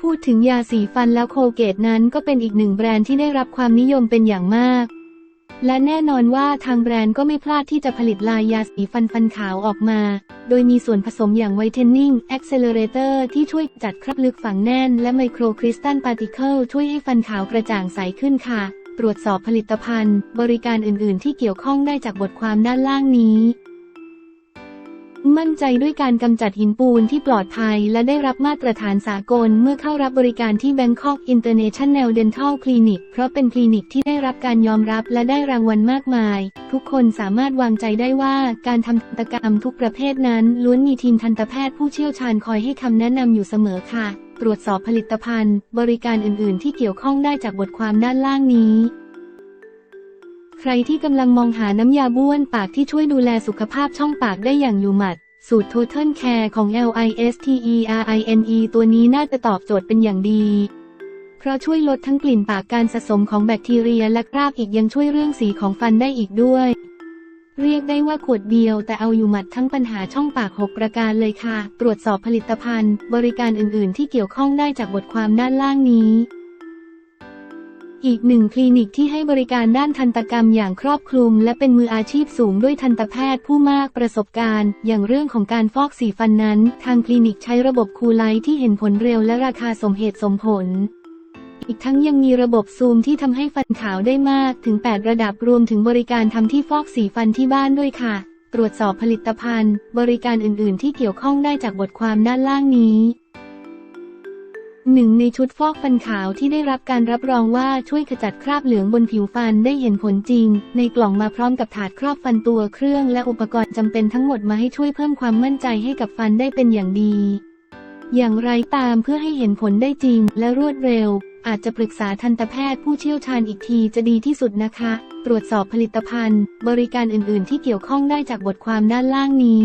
พูดถึงยาสีฟันแล้วโคเกตนั้นก็เป็นอีกหนึ่งแบรนด์ที่ได้รับความนิยมเป็นอย่างมาก และแน่นอนว่าทางแบรนด์ก็ไม่พลาดที่จะผลิตลายยาสีฟันฟันขาวออกมา โดยมีส่วนผสมอย่างไวเทนนิ่งแอคเซลเลเรเตอร์ที่ช่วยจัดคราบลึกฝังแน่น และไมโครคริสตัลพาร์ติเคิลช่วยให้ฟันขาวกระจ่างใสขึ้นค่ะ ตรวจสอบผลิตภัณฑ์ บริการอื่น ๆ ที่เกี่ยวข้องได้จากบทความด้านล่างนี้ มั่นใจด้วยการกำจัดหินปูนที่ปลอดภัย และได้รับมาตรฐานสากลเมื่อเข้ารับบริการที่ Bangkok International Dental Clinic เพราะเป็นคลินิกที่ได้รับการยอมรับและได้รางวัลมากมาย ทุกคนสามารถวางใจได้ว่าการทำทันตกรรมทุกประเภทนั้น ล้วนมีทีมทันตแพทย์ผู้เชี่ยวชาญคอยให้คำแนะนำอยู่เสมอค่ะ ตรวจสอบผลิตภัณฑ์ บริการอื่น ๆ ที่เกี่ยวข้องได้จากบทความด้านล่างนี้ ใครที่กำลังมองหาน้ำยาบ้วนปากที่ช่วยดูแลสุขภาพช่องปากได้อย่างอยู่หมัด สูตร Total Care ของ LISTERINE ตัวนี้น่าจะตอบโจทย์เป็นอย่างดี เพราะช่วยลดทั้งกลิ่นปากการสะสมของแบคทีเรียและคราบอีกยังช่วยเรื่องสีของฟันได้อีกด้วย เรียกได้ว่าขวดเดียวแต่เอาอยู่หมัดทั้งปัญหาช่องปาก 6 ประการเลยค่ะ ตรวจสอบผลิตภัณฑ์ บริการอื่น ๆ ที่เกี่ยวข้องได้จากบทความด้านล่างนี้ อีกหนึ่งคลินิกที่ให้บริการด้านทันตกรรมอย่างครอบคลุม และเป็นมืออาชีพสูงด้วยทันตแพทย์ผู้มากประสบการณ์ อย่างเรื่องของการฟอกสีฟันนั้น ทางคลินิกใช้ระบบคูลไลท์ที่เห็นผลเร็วและราคาสมเหตุสมผล อีกทั้งยังมีระบบซูมที่ทำให้ฟันขาวได้มากถึง 8 ระดับรวมถึงบริการทำที่ฟอกสีฟันที่บ้านด้วยค่ะ ตรวจสอบผลิตภัณฑ์ บริการอื่น ๆ ที่เกี่ยวข้องได้จากบทความด้านล่างนี้ หนึ่งในชุดฟอกฟันขาวที่ได้รับการรับรองว่าช่วยขจัดคราบเหลืองบนผิวฟันได้เห็นผลจริง ในกล่องมาพร้อมกับถาดครอบฟันตัวเครื่องและอุปกรณ์จำเป็นทั้งหมดมาให้ช่วยเพิ่มความมั่นใจให้กับฟันได้เป็นอย่างดี อย่างไรตามเพื่อให้เห็นผลได้จริงและรวดเร็ว อาจจะปรึกษาทันตแพทย์ผู้เชี่ยวชาญอีกทีจะดีที่สุดนะคะ ตรวจสอบผลิตภัณฑ์ บริการอื่น ๆ ที่เกี่ยวข้องได้จากบทความด้านล่างนี้